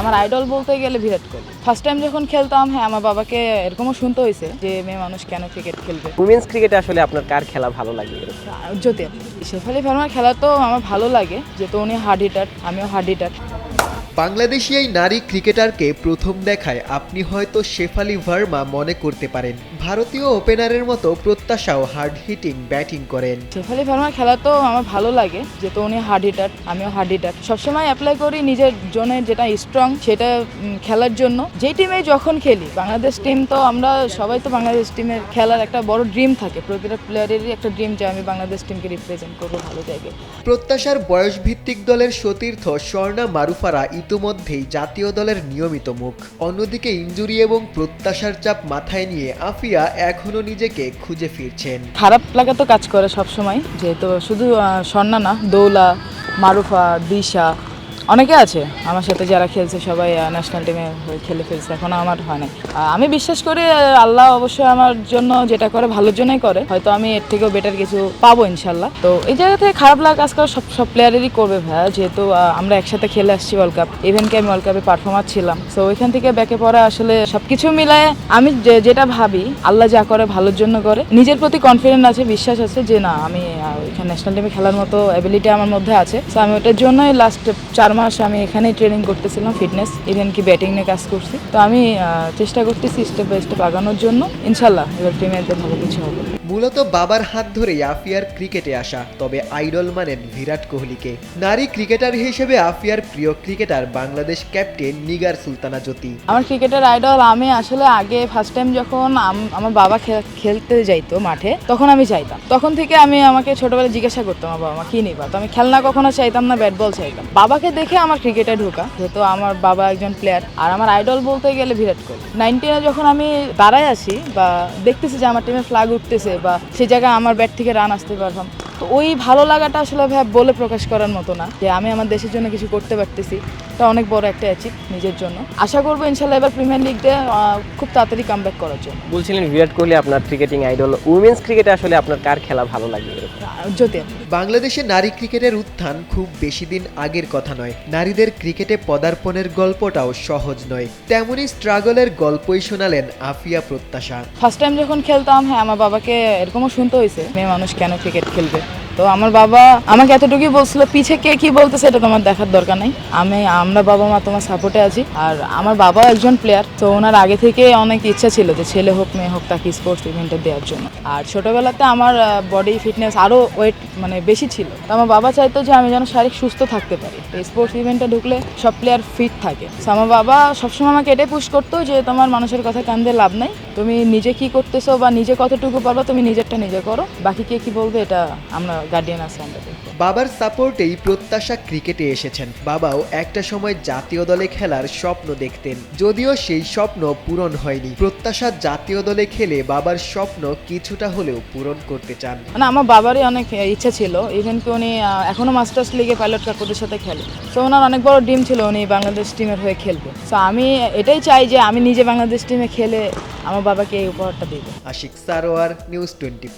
আমার আইডল বলতে গেলে বিরাট কোহলি। ফার্স্ট টাইম যখন খেলতাম হ্যাঁ আমার বাবাকে এরকমও শুনতে হয়েছে যে মেয়ে মানুষ কেন ক্রিকেট খেলবে? উমেন্স ক্রিকেটে আসলে আপনার কার খেলা ভালো লাগে যদি শেফালি ফার্মার খেলা তো আমার ভালো লাগে যেহেতু উনি হার্ড হিটার আমিও হার্ড হিটার বাংলাদেশি এই নারী ক্রিকেটারকে প্রথম দেখায় আপনি হয়তো শেফালি ভার্মা মনে করতে পারেন। ভারতীয় ওপেনারের মতো প্রত্যাশাও হার্ড হিটিং ব্যাটিং করেন। শেফালি ভার্মার খেলা তো আমার ভালো লাগে যেহেতু উনি হার্ড হিটার আমিও হার্ড হিটার। সবসময় অ্যাপ্লাই করি নিজের জোনে যেটা স্ট্রং সেটা খেলার জন্য। যেই টিমে যখন খেলি বাংলাদেশ টিম তো আমরা সবাই তো বাংলাদেশ টিমের খেলার একটা বড় ড্রিম থাকে। প্রতিটা প্লেয়ারেরই একটা ড্রিম যে আমি বাংলাদেশ টিমকে রিপ্রেজেন্ট করব ভালো জায়গায়। প্রত্যাশার বয়সভিত্তিক দলের সতীর্থ স্বর্ণা মারুফারা ইতোমধ্যেই জাতীয় দলের নিয়মিত মুখ। অন্যদিকে ইঞ্জুরি এবং প্রত্যাশার চাপ মাথায় নিয়ে আফিয়া এখনও নিজেকে খুঁজে ফিরছেন। খারাপ লাগা তো কাজ করে সবসময়, যেহেতু শুধু স্বর্ণা না, দৌলা, মারুফা, দিশা অনেকে আছে। আমার সাথে যারা খেলছে সবাই ন্যাশনাল টিমে খেলে ফেলছে। এখনও আমার হয় নাই। আমি বিশ্বাস করি আল্লাহ অবশ্যই আমার জন্য যেটা করে, ভালোর জন্যই করে। হয়তো আমি এর থেকেও বেটার কিছু পাবো ইনশাল্লাহ তো এই জায়গা থেকে খারাপ লাগা কাজ করে সব সব প্লেয়ারেরই করবে ভাইয়া। যেহেতু আমরা একসাথে খেলে আসছি ওয়ার্ল্ড কাপ ইভেনকে আমি ওয়ার্ল্ড কাপে পারফর্মার ছিলাম। তো ওইখান থেকে ব্যাকে পড়া আসলে সবকিছু মিলায় আমি যেটা ভাবি, আল্লাহ যা করে, ভালোর জন্য করে। নিজের প্রতি কনফিডেন্ট আছে, বিশ্বাস আছে যে, না, আমি ওইখানে ন্যাশনাল টিমে খেলার মতো অ্যাবিলিটি আমার মধ্যে আছে। তো আমি ওটার জন্যই লাস্ট চার মাস আমি এখানেই ট্রেনিং করতেছিলাম ফিটনেস ইভেন কি ব্যাটিং নিয়ে কাজ করছি। তো আমি চেষ্টা করতেছি স্টেপ বাই স্টেপ আগানোর জন্য। ইনশাল্লাহ এবার টিমে ভালো কিছু হবে। মূলত বাবার হাত ধরেই আফিয়ার ক্রিকেটে আসা, তবে আইডল মানেন বিরাট কোহলিকে। নারী ক্রিকেটার হিসেবে আফিয়ার প্রিয় ক্রিকেটার বাংলাদেশ ক্যাপ্টেন নিগার সুলতানা জ্যোতি। আমার ক্রিকেটের আইডল, আমি আসলে আগে ফার্স্ট টাইম যখন আম- আমার বাবা খে- খেলতে যাইতো মাঠে, তখন আমি চাইতাম। তখন থেকে আমি আমাকে ছোটবেলায় জিজ্ঞাসা করতাম আমার বাবা, মা, কি নিবা? তো আমি খেলনা কখনো চাইতাম না ব্যাট বল চাইতাম। বাবাকে দেখে আমার ক্রিকেটে ঢোকা, যেহেতু আমার বাবা একজন প্লেয়ার আর আমার আইডল বলতে গেলে বিরাট কোহলি। নাইনটিনে যখন আমি দাঁড়ায় আছি বা দেখতেছি যে আমার টিমে ফ্ল্যাগ উঠতেছে বা সেই জায়গায় আমার ব্যাট থেকে রান আসতে পারতাম তো ওই ভালো লাগাটা আসলে ভাই বলে প্রকাশ করার মতো না যে আমি আমার দেশের জন্য কিছু করতে পারতেছি। এটা অনেক বড় একটা অ্যাচিভ নিজের জন্য। আশা করব ইনশাল্লাহ এবার প্রিমিয়ার লিগ দিয়ে খুব তাড়াতাড়ি কামব্যাক করার জন্য। বলছিলেন বিরাট কোহলি আপনার ক্রিকেটিং আইডল উমেন্স ক্রিকেটে আসলে আপনার কার খেলা ভালো লাগে যদি বাংলাদেশে নারী ক্রিকেটের উত্থান খুব বেশি দিন আগের কথা নয়। নারীদের ক্রিকেটে পদার্পণের গল্পটাও সহজ নয়। তেমনি স্ট্রাগলের গল্পই শোনালেন আফিয়া প্রত্যাশা। ফার্স্ট টাইম যখন খেলতাম হ্যাঁ আমার বাবাকে এরকমও শুনতে হয়েছে মেয়ে মানুষ কেন ক্রিকেট খেলবে? তো আমার বাবা আমাকে এতটুকুই বলছিল, পিছে কে কি বলতেছে এটা তোমার দেখার দরকার নাই। আমি, আমরা বাবা মা তোমার সাপোর্টে আছি। আর আমার বাবা একজন প্লেয়ার তো ওনার আগে থেকে অনেক ইচ্ছা ছিল যে ছেলে হোক, মেয়ে হোক তাকে স্পোর্টস ইভেন্টে দেওয়ার জন্য। আর ছোটবেলাতে আমার বডি ফিটনেস আরও ওয়েট মানে বেশি ছিল। তো আমার বাবা চাইতো যে আমি যেন শারীরিক সুস্থ থাকতে পারি। স্পোর্টস ইভেন্টে ঢুকলে সব প্লেয়ার ফিট থাকে। তো আমার বাবা সবসময় আমাকে এটাই পুশ করতো যে তোমার মানুষের কথা কান দিয়ে লাভ নাই। তুমি নিজে কি করতেছো বা নিজে কতটুকু পারো তুমি নিজেরটা নিজে করো বাকি কে কি বলবে, এটা আমরা গার্ডিয়ান আছে আমরা দেখব। বাবার সাপোর্টেই প্রত্যাশা ক্রিকেটে এসেছেন। বাবাও একটা সময় জাতীয় দলে খেলার স্বপ্ন দেখতেন। যদিও সেই স্বপ্ন পূরণ হয়নি। প্রত্যাশা জাতীয় দলে খেলে বাবার স্বপ্ন কিছুটা হলেও পূরণ করতে চান। মানে আমার বাবারই অনেক ইচ্ছা ছিল। ইভেন কি উনি এখনও মাস্টার্স লিগে পাইলট কাকুদের সাথে খেলে। তো ওনার অনেক বড় ডিম ছিল উনি বাংলাদেশ টিমের হয়ে খেলবে তো আমি এটাই চাই যে আমি নিজে বাংলাদেশ টিমে খেলে আমার বাবাকে এই উপহারটা দেবো। Ashik Sarowar news twenty